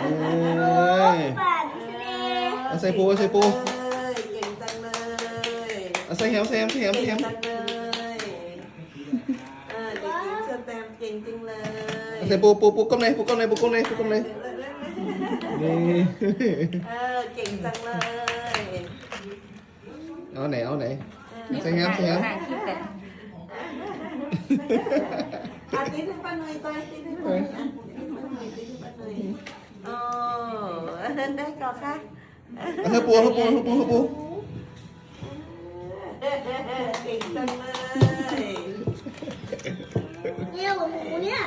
เอ้ยป่านสิเลเอาใส่ปูเอาใส่ปูเอ้ยเก่งจังเลยเอาใส่แฮมใส่แฮมใส่แฮมใส่แฮเก่งมจังเลยเออเด็กหญิงเชอแตมเก่งจังเลยเอาใส่ปูปูปูก้มเลยปูก้มเลยปูก้มเลยปูก้มเลยนี่เออเก่งจังเลยเอาไหนเอาไหน ใส่แฮมใส่แฮมห่างคิดแต่อาทิตย์ให้ป้าหน่อยไปอาทิตย์ให้ป้าหน่อยอะป้าหน่อยอาทิตย์ให้ป้าหน่อย โอ้ได้ก่อนค่ะเอาใส่ปูเอาใส่ปูเอาใส่ปูเอาใส่ปูเก่งจังเลยเนี่ยของหมูเนี่ย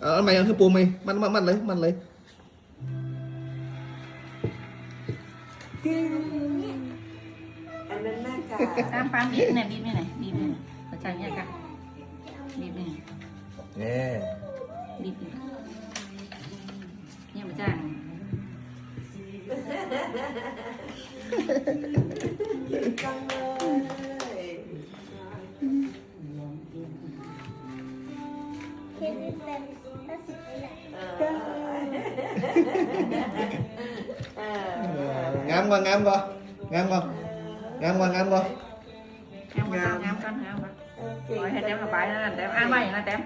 เอาอันใหม่เอาใส่ปูไหมมันมันมันเลยมันเลยอันนั้นหน้ากากตามปั๊มบีบเนี่ยบีบเนี่ยไหนบีบเนี่ยประจังเนี่ยกันบีบเนี่ยเนี่ยบีบเนี่ยเนี่ ngắm qua ngắm qua. Ngắm qua. Ngắm qua ngắm qua. Ngắm qua ngắm con ngắm qua rồi hết em là bài nó làm tem ăn bài nó tem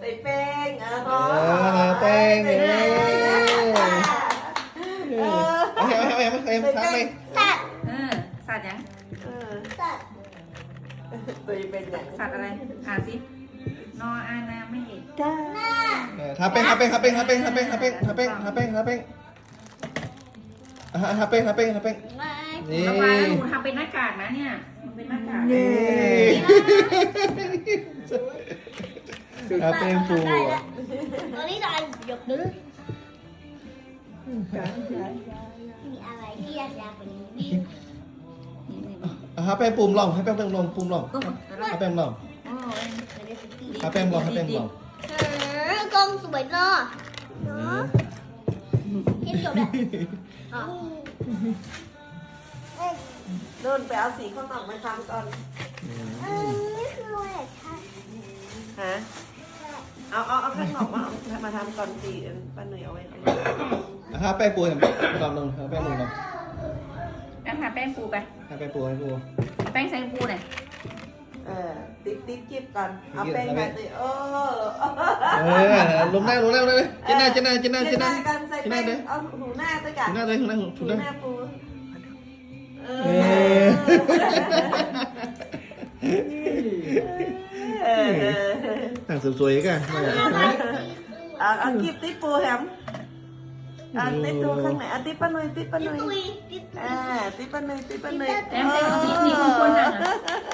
tiền tiền ờ tiền มเอาแฮมเอาแฮมทำไปสัตว์เออสัตว์ยังเออสัตว์ตัวเป็นอย่างสัตว์อะไรอ่านสินออานาไม่เห็นจ้าเออทาแป้งทาแป้งทาแป้งทาแป้งทาแป้งทาแป้งทาแป้งทาแป้งทาแป้งอะทาแป้งทาแป้งทาแป้งไม่นี่ระบายแล้วหนูทำเป็นหน้ากากนะเนี่ยมันเป็นหน้ากากนี่ทาแป้งปูได้อะแล้วตอนนี้เราหยกดื้อ มีอะไรที่ยากยากกว่านี้นี่นี่อะทาแป้งปูมลองให้แป้งปูมลองปูมลองโอ้โหทาแป้งลองโอ้ยทาแป้งลองทาแป้งลองเออกล้องสวยเนาะเนาะเห็นจบแล้วอ๋อโดนไปเอาสีข้างนอกมาทำก่อนเออไม่คืออะไรค่ะฮะ เอาเอาเอาข้างนอกมาเอามาทำก่อนสีป้าหนุ่ยเอาไว้ข้างนอกอะทาแป้งปูให้ลองลองทาแป้งปูลองแป้งทาแป้งปูไปทาแป้งปูให้ปู แป้งใส่ปูหน่อยเออติดติดจิ๊บก่อนเอาแป้งมาติดโอ้เออลงหน้าลงหน้าเลยเจนหน้าเจนหน้าเจนหน้าเจนหน้ากันใส่เจนหแป้น้างเลยเอาหูหน้าตัวกัเจนนหน้าเลยเจนหน้าหูถูกหน้าหน้าปูเอเอออเออเออ ต่างสวยๆกันเอาเอากีบติดปูแฮมเอาติดดูข้างไหนเอาติดป้าหนุ่ยติดป้าหติดนุ่ยตุยติดอ่าติดป้าหนุ่ยติดป้าหนุ่ย แต้มแต้มเอาที่นี่คนๆน่ะนะสวยเก่งมากเก่งโอ้มานั่ง